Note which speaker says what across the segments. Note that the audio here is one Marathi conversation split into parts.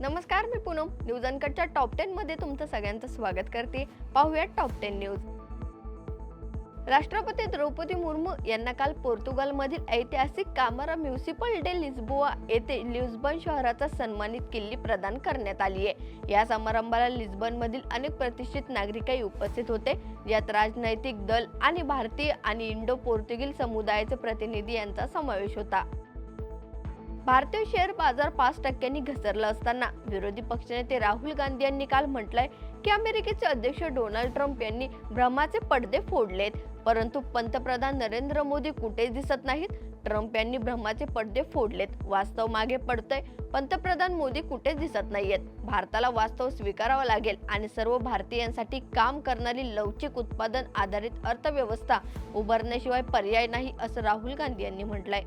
Speaker 1: नमस्कार मी पूनम. न्यूज अनकटच्या टॉप टेन मध्ये तुमचं सगळ्यांचं स्वागत करते. पाहूयात टॉप टेन न्यूज राष्ट्रपती द्रौपदी मुर्मू यांना काल पोर्तुगालमधील ऐतिहासिक कामारा म्युनिसिपल डे लिस्बोआ येथे लिस्बन शहराचा सन्मानित किल्ली प्रदान करण्यात आली आहे. या समारंभाला लिस्बनमधील अनेक प्रतिष्ठित नागरिकही उपस्थित होते. यात राजनैतिक दल आणि भारतीय आणि इंडो पोर्तुगीज समुदायाचे प्रतिनिधी यांचा समावेश होता. भारतीय शेअर बाजार पाच टक्क्यांनी घसरला असताना विरोधी पक्षनेते राहुल गांधी यांनी काल म्हटलंय की अमेरिकेचे अध्यक्ष डोनाल्ड ट्रम्प यांनी भ्रमाचे पडदे फोडलेत. परंतु पंतप्रधान नरेंद्र मोदी कुठेच दिसत नाहीत. ट्रम्प यांनी भ्रमाचे पडदे फोडलेत. वास्तव मागे पडतंय. पंतप्रधान मोदी कुठेच दिसत नाहीयेत. भारताला वास्तव स्वीकारावं लागेल आणि सर्व भारतीयांसाठी काम करणारी लवचिक उत्पादन आधारित अर्थव्यवस्था उभारण्याशिवाय पर्याय नाही असं राहुल गांधी यांनी म्हटलंय.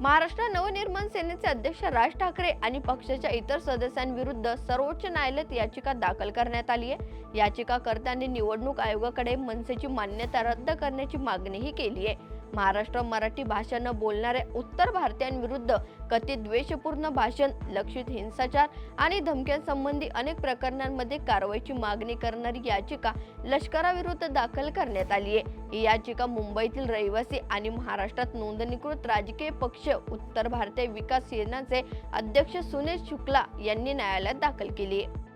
Speaker 1: महाराष्ट्र नवनिर्माण सेनेचे अध्यक्ष राज ठाकरे आणि पक्षाच्या इतर सदस्यांविरुद्ध सर्वोच्च न्यायालयात याचिका दाखल करण्यात आली आहे. याचिकाकर्त्यांनी निवडणूक आयोगाकडे मनसेची मान्यता रद्द करण्याची मागणीही केली आहे. महाराष्ट्र मराठी भाषा न बोलणाऱ्या उत्तर भारतीयांविरुद्ध कथित द्वेषपूर्ण भाषण लक्षित हिंसाचार आणि धमक्यांसंबंधी अनेक प्रकरणांमध्ये कारवाईची मागणी करणारी याचिका लष्कराविरुद्ध दाखल करण्यात आली आहे. ही याचिका मुंबईतील रहिवासी आणि महाराष्ट्रात नोंदणीकृत राजकीय पक्ष उत्तर भारतीय विकास सेनाचे अध्यक्ष सुनील शुक्ला यांनी न्यायालयात दाखल केली आहे.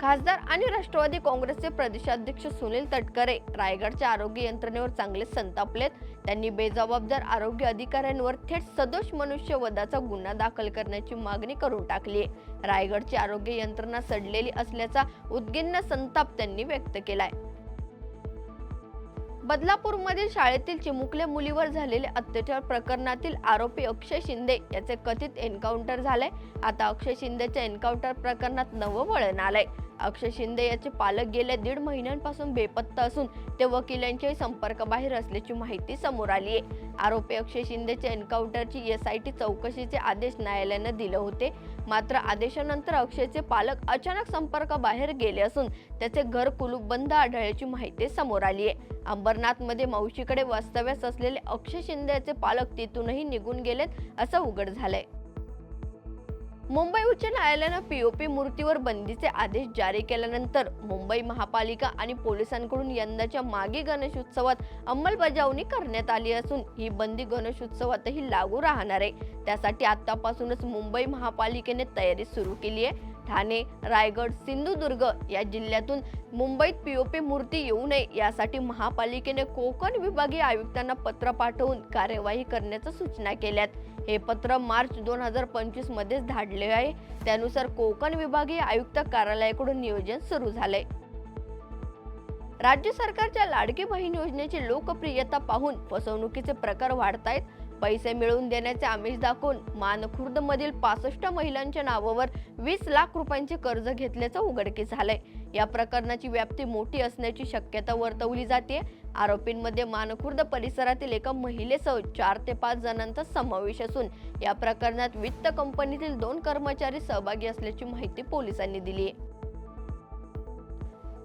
Speaker 1: खासदार आणि राष्ट्रवादी काँग्रेसचे प्रदेशाध्यक्ष सुनील तटकरे रायगडच्या आरोग्य यंत्रणेवर चांगले संतापलेत त्यांनी बेजबाबदार आरोग्य अधिकाऱ्यांवर थेट सदोष मनुष्यवधाचा गुन्हा दाखल करण्याची मागणी करून टाकली आहे रायगडची आरोग्य यंत्रणा सडलेली असल्याचा उद्गिन्न संताप त्यांनी व्यक्त केलाय. बदलापूरमधील शाळेतील चिमुकल्या मुलीवर झालेले अत्याचार प्रकरणातील आरोपी अक्षय शिंदे याचे कथित एन्काउंटर झाले आता अक्षय शिंदेच्या एन्काउंटर प्रकरणात नवं वळण आलंय. अक्षय शिंदे याचे पालक गेल्या दीड महिन्यांपासून बेपत्ता असून ते वकिलांच्याही संपर्काबाहेर असल्याची माहिती समोर आली आहे. आरोपी अक्षय शिंदेच्या एन्काउंटरची एस आय टी चौकशीचे आदेश न्यायालयानं दिले होते. मात्र आदेशानंतर अक्षयचे पालक अचानक संपर्काबाहेर गेले असून त्याचे घर कुलूप बंद आढळल्याची माहिती समोर आली आहे. अंबरनाथमध्ये मावशीकडे वास्तव्यास असलेले अक्षय शिंदे याचे पालक तिथूनही निघून गेलेत असं उघड झालंय. मुंबई उच्च न्यायालयानं पीओपी मूर्तीवर बंदीचे आदेश जारी केल्यानंतर मुंबई महापालिका आणि पोलिसांकडून यंदाच्या मागे गणेशोत्सवात अंमलबजावणी करण्यात आली असून ही बंदी गणेशोत्सवातही लागू राहणार आहे. त्यासाठी आतापासूनच मुंबई महापालिकेने तयारी सुरू केली आहे. ठाणे रायगड सिंधुदुर्ग या जिल्ह्यातून मुंबईत पीओपी मूर्ती येऊ नये यासाठी महापालिकेने कोकण विभागीय आयुक्तांना पत्र पाठवून कार्यवाही करण्याच्या सूचना केल्यात. हे पत्र मार्च दोन हजार पंचवीस मध्येच धाडले आहे. त्यानुसार कोकण विभागीय आयुक्त कार्यालयाकडून नियोजन सुरू झालंय. राज्य सरकारच्या लाडकी बहीण योजनेची लोकप्रियता पाहून फसवणुकीचे प्रकार वाढतायत. पैसे मिळवून देण्याचे आमिष दाखवून मानखुर्द मधील पासष्ट महिलांच्या नावावर वीस लाख रुपयांचे कर्ज घेतल्याचं उघडकीस झालंय. या प्रकरणाची व्याप्ती मोठी असण्याची शक्यता वर्तवली जाते. आरोपींमध्ये मानखुर्द परिसरातील एका महिलेसह चार ते पाच जणांचा समावेश असून या प्रकरणात वित्त कंपनीतील दोन कर्मचारी सहभागी असल्याची माहिती पोलिसांनी दिली आहे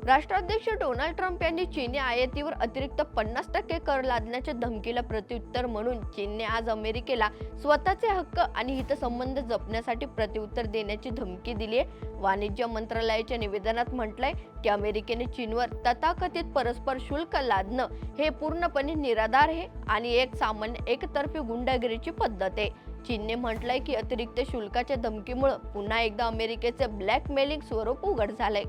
Speaker 1: राष्ट्राध्यक्ष डोनाल्ड ट्रम्प यांनी चीनी आयातीवर अतिरिक्त पन्नास टक्के कर लादण्याच्या धमकीला प्रत्युत्तर म्हणून चीनने आज अमेरिकेला स्वतःचे हक्क आणि हितसंबंध जपण्यासाठी प्रत्युत्तर देण्याची धमकी दिली आहे. वाणिज्य मंत्रालयाच्या निवेदनात म्हटलंय की अमेरिकेने चीनवर तथाकथित परस्पर शुल्क लादणं हे पूर्णपणे निराधार आहे आणि एक सामान्य एकतर्फी गुंडागिरीची पद्धत आहे. चीनने म्हटलंय की अतिरिक्त शुल्काच्या धमकीमुळे पुन्हा एकदा अमेरिकेचे ब्लॅकमेलिंग स्वरूप उघड झालंय.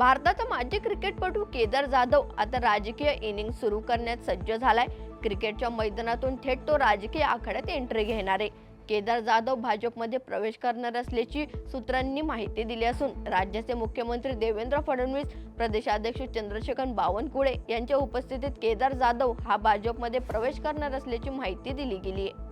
Speaker 1: भारताचा माजी क्रिकेटपटू केदार जाधव आता राजकीय इनिंग सुरू करण्यात सज्ज झालाय. क्रिकेटच्या मैदानातून थेट तो राजकीय आखाड्यात एंट्री घेणार आहे. केदार जाधव भाजपमध्ये प्रवेश करणार असल्याची सूत्रांनी माहिती दिली असून राज्याचे मुख्यमंत्री देवेंद्र फडणवीस प्रदेशाध्यक्ष चंद्रशेखर बावनकुळे यांच्या उपस्थितीत केदार जाधव हा भाजपमध्ये प्रवेश करणार असल्याची माहिती दिली गेली आहे.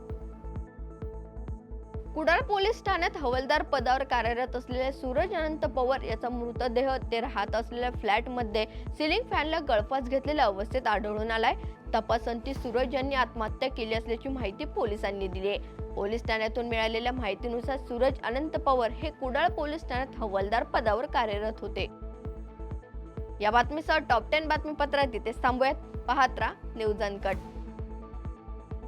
Speaker 1: कुडाळ पोलीस ठाण्यात हवालदार पदावर कार्यरत असलेले सूरज अनंत पवार याचा मृतदेह ते राहत असलेल्या फ्लॅटमध्ये सिलिंग फॅनला गळफास घेतलेल्या अवस्थेत आढळून आलाय. तपासंती सूरज यांनी आत्महत्या केली असल्याची माहिती पोलिसांनी दिली आहे. पोलीस ठाण्यातून मिळालेल्या माहितीनुसार सूरज अनंत पवार हे कुडाळ पोलीस ठाण्यात हवालदार पदावर कार्यरत होते. या बातमीसह टॉप टेन बातमीपत्रात तिथेच थांबूयात. पाहत राहा न्यूज अनकट.